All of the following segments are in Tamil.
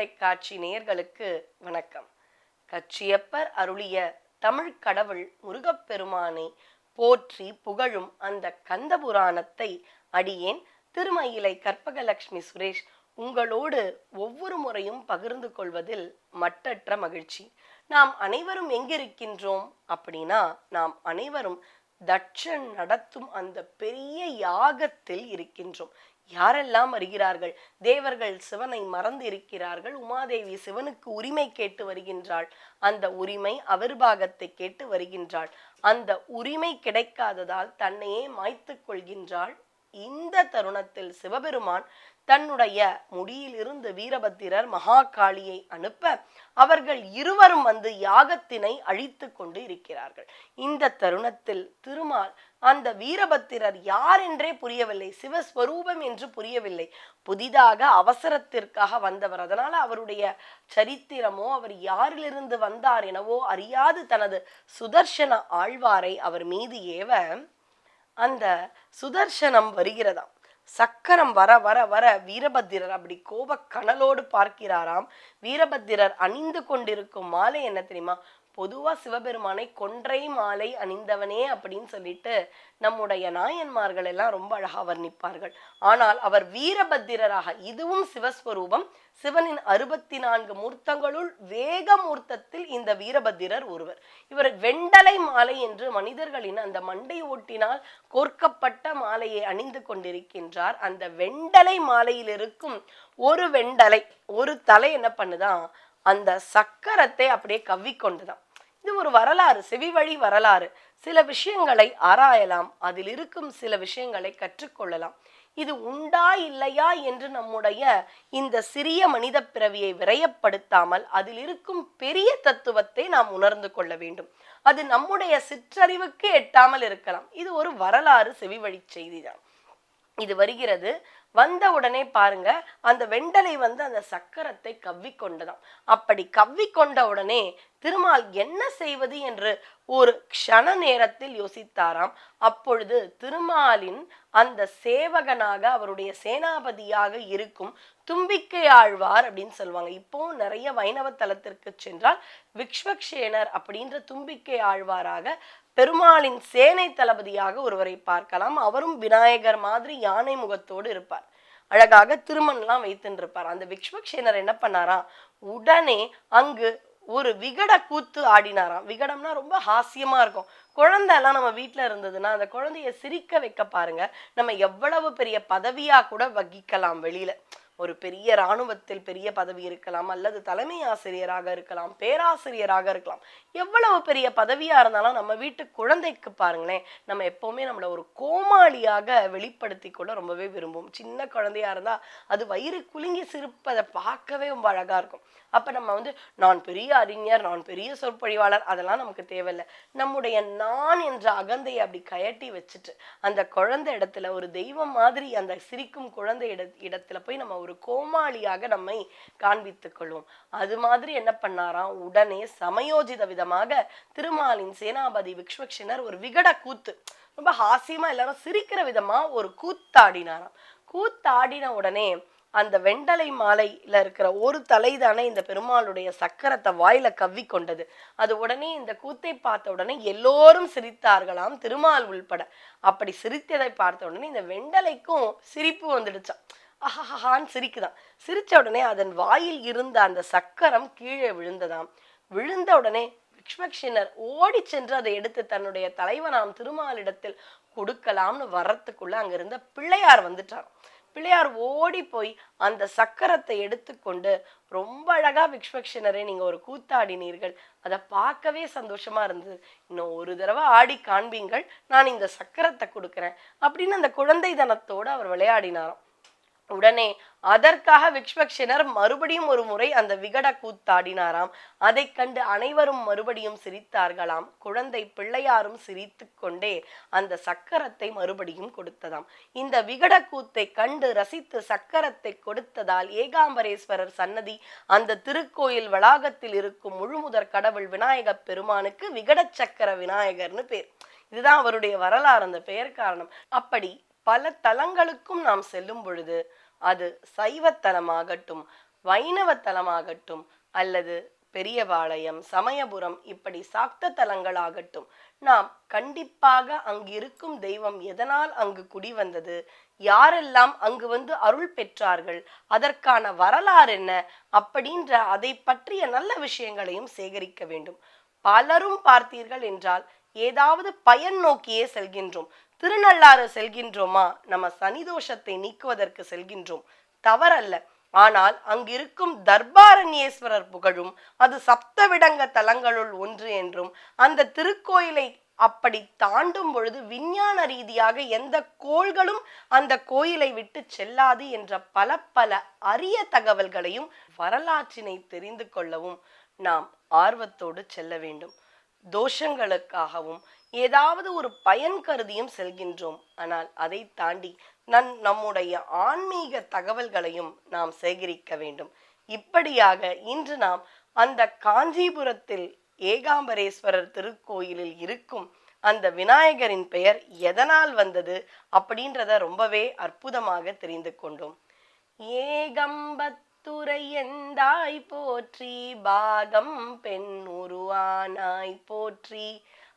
தொலைக்காட்சி நேயர்களுக்கு வணக்கம். கச்சியப்பர் அருளிய தமிழ் கடவுள் முருகப்பெருமானை போற்றி புகழும் அந்த கந்த புராணத்தை அடியேன் திருமயிலை கற்பகலட்சுமி சுரேஷ் உங்களோடு ஒவ்வொரு முறையும் பகிர்ந்து கொள்வதில் மட்டற்ற மகிழ்ச்சி. நாம் அனைவரும் எங்கிருக்கின்றோம் அப்படின்னா நாம் அனைவரும் தட்சன் நடத்தும் அந்த பெரிய யாகத்தில் இருக்கின்றோம். யாரெல்லாம் வருகிறார்கள்? தேவர்கள் சிவனை மறந்து இருக்கிறார்கள் உமாதேவி சிவனுக்கு உரிமை கேட்டு வருகின்றாள். அந்த உரிமை அவர் பாகத்தை கேட்டு வருகின்றாள். அந்த உரிமை கிடைக்காததால் தன்னையே மாய்த்து கொள்கின்றாள். இந்த தருணத்தில் சிவபெருமான் தன்னுடைய முடியிலிருந்து வீரபத்திரர் மகாகாளியை அனுப்ப அவர்கள் இருவரும் வந்து யாகத்தினை அழித்து கொண்டு இருக்கிறார்கள். இந்த தருணத்தில் திருமால் அந்த வீரபத்திரர் யார் என்றே புரியவில்லை. சிவஸ்வரூபம் என்று புரியவில்லை. புதிதாக அவசரத்திற்காக வந்தவர். அதனால அவருடைய சரித்திரமோ அவர் யாரிலிருந்து வந்தார் எனவோ அறியாது தனது சுதர்சன ஆழ்வாரை அவர் மீது ஏவ அந்த சுதர்சனம் வருகிறதாம். சக்கரம் வர வர வர வீரபத்திரர் அப்படி கோப கனலோடு பார்க்கிறாராம். வீரபத்திரர் அணிந்து கொண்டிருக்கும் மாலை என்ன தெரியுமா? பொதுவா சிவபெருமானை கொன்றை மாலை அணிந்தவனே அப்படின்னு சொல்லிட்டு நம்முடைய நாயன்மார்கள் எல்லாம் ரொம்ப அழகா வர்ணிப்பார்கள். ஆனால் அவர் வீரபத்திரராக இதுவும் சிவஸ்வரூபம் சிவனின் அறுபத்தி நான்கு மூர்த்தங்களுள் வேக மூர்த்தத்தில் இந்த வீரபத்திரர் ஒருவர். இவர் வெண்டலை மாலை என்று மனிதர்களின் அந்த மண்டை ஓட்டினால் கோர்க்கப்பட்ட மாலையை அணிந்து கொண்டிருக்கின்றார். அந்த வெண்டலை மாலையில் இருக்கும் ஒரு வெண்டலை ஒரு தலை என்ன பண்ணுதான்? அந்த சக்கரத்தை அப்படியே கவ்விக்கொண்டுதான். இது ஒரு வரலாறு செவி வழி வரலாறு. சில விஷயங்களை ஆராயலாம் அதில் இருக்கும் சில விஷயங்களை கற்றுக்கொள்ளலாம். இது உண்டா இல்லையா என்று நம்முடைய இந்த சிறிய மனித பிறவியை விரயப்படுத்தாமல் அதில் இருக்கும் பெரிய தத்துவத்தை நாம் உணர்ந்து கொள்ள வேண்டும். அது நம்முடைய சிற்றறிவுக்கு எட்டாமல் இருக்கலாம். இது ஒரு வரலாறு செவி வழி செய்திதான். இது வருகிறது வந்த உடனே பாருங்க அந்த வெண்டலை வந்து அந்த சக்கரத்தை கவ்வி கொண்டதாம் அப்படி கவ்வி கொண்ட உடனே திருமால் என்ன செய்வது என்று ஒரு க்ஷண நேரத்தில் யோசித்தாராம். அப்பொழுது திருமாலின் அந்த சேவகனாக அவருடைய சேனாபதியாக இருக்கும் தும்பிக்கை ஆழ்வார் அப்படின்னு சொல்லுவாங்க. இப்போ நிறைய வைணவ தலத்திற்கு சென்றால் விக்ஷ்வக்ஷேனர் அப்படின்ற தும்பிக்கை ஆழ்வாராக பெருமாளின் சேனை தளபதியாக ஒருவரை பார்க்கலாம். அவரும் விநாயகர் மாதிரி யானை முகத்தோடு இருப்பார். அழகாக திருமண்லாம் வைத்துருப்பார் அந்த விக்ஷ்வக்ஷேனர் என்ன பண்ணாராம் உடனே அங்கு ஒரு விகட கூத்து ஆடினாராம். விகடம்னா ரொம்ப ஹாஸ்யமா இருக்கும். குழந்தை எல்லாம் நம்ம வீட்டில் இருந்ததுன்னா அந்த குழந்தைய சிரிக்க வைக்க பாருங்க. நம்ம எவ்வளவு பெரிய பதவியா கூட வகிக்கலாம் வெளியில. ஒரு பெரிய இராணுவத்தில் பெரிய பதவி இருக்கலாம் அல்லது தலைமை ஆசிரியராக இருக்கலாம் பேராசிரியராக இருக்கலாம். எவ்வளவு பெரிய பதவியாக இருந்தாலும் நம்ம வீட்டு குழந்தைக்கு பாருங்களேன் நம்ம எப்போவுமே நம்மளை ஒரு கோமாளியாக வெளிப்படுத்தி கொள்ள ரொம்பவே விரும்பும் சின்ன குழந்தையாக இருந்தால் அது வயிறு குலுங்கி சிரிப்பதை பார்க்கவே ரொம்ப அழகாக இருக்கும். அப்போ நம்ம வந்து நான் பெரிய அறிஞர் நான் பெரிய சொற்பொழிவாளர் அதெல்லாம் நமக்கு தேவையில்லை. நம்முடைய நான் என்ற அகந்தையை அப்படி கயட்டி வச்சுட்டு அந்த குழந்தை இடத்துல ஒரு தெய்வம் மாதிரி அந்த சிரிக்கும் குழந்தை இட இடத்துல போய் நம்ம ஒரு கோமாளியாக நம்மை காண்பித்துக் கொள்வோம் அது மாதிரி என்ன பண்ணாராம்? உடனே சமயோஜித விதமாக திருமாலின் சேனாபதி விக்ஷ்வக்ஷனர் ஒரு விகட கூத்து ரொம்ப ஹாசியமா எல்லாரும் சிரிக்கிற விதமா ஒரு கூத்தாடினாராம். கூத்தாடின உடனே அந்த வெண்டலை மாலையில இருக்கிற ஒரு தலை தானே இந்த பெருமாளுடைய சக்கரத்தை வாயில கவ்வி கொண்டது. அது உடனே இந்த கூத்தை பார்த்த உடனே எல்லோரும் சிரித்தார்களாம் திருமால் உள்பட. அப்படி சிரித்ததை பார்த்த உடனே இந்த வெண்டலைக்கும் சிரிப்பு வந்துடுச்சான் அஹஹான்னு சிரிக்குதான். சிரித்த உடனே அதன் வாயில் இருந்த அந்த சக்கரம் கீழே விழுந்ததாம். விழுந்த உடனே விக்ஷ்மக்ஷினர் ஓடி சென்று அதை எடுத்து தன்னுடைய தலைவனாம் திருமாலிடத்தில் கொடுக்கலாம்னு வர்றதுக்குள்ள அங்க இருந்த பிள்ளையார் வந்துட்டார். பிள்ளையார் ஓடி போய் அந்த சக்கரத்தை எடுத்துக்கொண்டு ரொம்ப அழகா விக்ஷ்வக்ஷனரே நீங்க ஒரு கூத்தாடினீர்கள். அதை பார்க்கவே சந்தோஷமா இருந்தது. இன்னும் ஒரு தடவை ஆடி காண்பீங்கள். நான் இந்த சக்கரத்தை கொடுக்குறேன். அப்படின்னு அந்த குழந்தை தனத்தோடு அவர் விளையாடினாராம். உடனே அதற்காக விக்ஷ்வக்ஷனர் மறுபடியும் ஒரு முறை அந்த விகட கூத்தாடினாராம். அதை கண்டு அனைவரும் மறுபடியும் சிரித்தார்களாம். குழந்தை பிள்ளையாரும் சிரித்து கொண்டே அந்த சக்கரத்தை மறுபடியும் கொடுத்ததாம். இந்த விகட கூத்தை கண்டு ரசித்து சக்கரத்தை கொடுத்ததால் ஏகாம்பரேஸ்வரர் சன்னதி அந்த திருக்கோயில் வளாகத்தில் இருக்கும் முழுமுதற் கடவுள் விநாயக பெருமானுக்கு விகட சக்கர விநாயகர்னு பேர். இதுதான் அவருடைய வரலாறு அந்த பெயர் காரணம். அப்படி பல தலங்களுக்கும் நாம் செல்லும் பொழுது அது சைவத்தலமாகட்டும் வைணவத்தலமாகட்டும் அல்லது பெரியபாளையம் சமயபுரம் இப்படி சாக்த தலங்களாகட்டும் நாம் கண்டிப்பாக அங்கு இருக்கும் தெய்வம் எதனால் அங்கு குடி வந்தது யாரெல்லாம் அங்கு வந்து அருள் பெற்றார்கள் அதற்கான வரலாறு என்ன அப்படின்ற அதை பற்றிய நல்ல விஷயங்களையும் சேகரிக்க வேண்டும். பலரும் பார்த்தீர்கள் என்றால் ஏதாவது பயன் நோக்கியே செல்கின்றோம். திருநள்ளாறு செல்கின்றோமா? நம்ம சனிதோஷத்தை நீக்குவதற்கு செல்கின்றோம். தவறல்ல. ஆனால் அங்கிருக்கும் தர்பாரண்யேஸ்வரர் புகழும் அது சப்தவிடங்க தலங்களுள் ஒன்று என்றும் அந்த திருக்கோயிலை அப்படி தாண்டும் பொழுது விஞ்ஞான ரீதியாக எந்த கோள்களும் அந்த கோயிலை விட்டு செல்லாது என்ற பல பல அரிய தகவல்களையும் வரலாற்றினை தெரிந்து கொள்ளவும் நாம் ஆர்வத்தோடு செல்ல வேண்டும். தோஷங்களுக்காகவும் ஏதாவது ஒரு பயன் கருதியும் செல்கின்றோம். ஆனால் அதை தாண்டி நன் நம்முடைய ஆன்மீக தகவல்களையும் நாம் சேகரிக்க வேண்டும். இப்படியாக இன்று நாம் அந்த காஞ்சிபுரத்தில் ஏகாம்பரேஸ்வரர் திருக்கோயிலில் இருக்கும் அந்த விநாயகரின் பெயர் எதனால் வந்தது அப்படின்றத ரொம்பவே அற்புதமாக தெரிந்து கொண்டோம். ஏகம்பத் எந்தாய் போற்றி? பாகம் பெண் உருவானாய் போற்றி.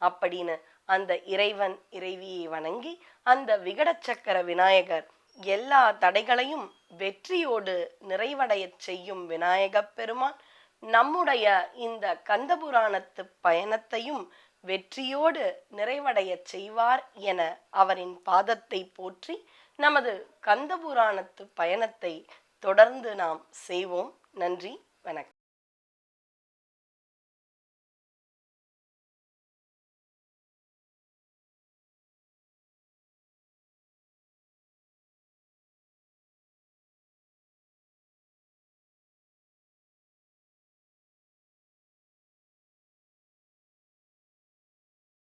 அப்படின்னு அந்த இறைவன் இறைவியை வணங்கி அந்த விகடச்சக்கர விநாயகர் எல்லா தடைகளையும் வெற்றியோடு நிறைவடையச் செய்யும் விநாயகப் பெருமான் நம்முடைய இந்த கந்தபுராணத்து பயணத்தையும் வெற்றியோடு நிறைவடையச் செய்வார் என அவரின் பாதத்தை போற்றி நமது கந்தபுராணத்து பயணத்தை தொடர்ந்து நாம் செய்வோம். நன்றி வணக்கம்.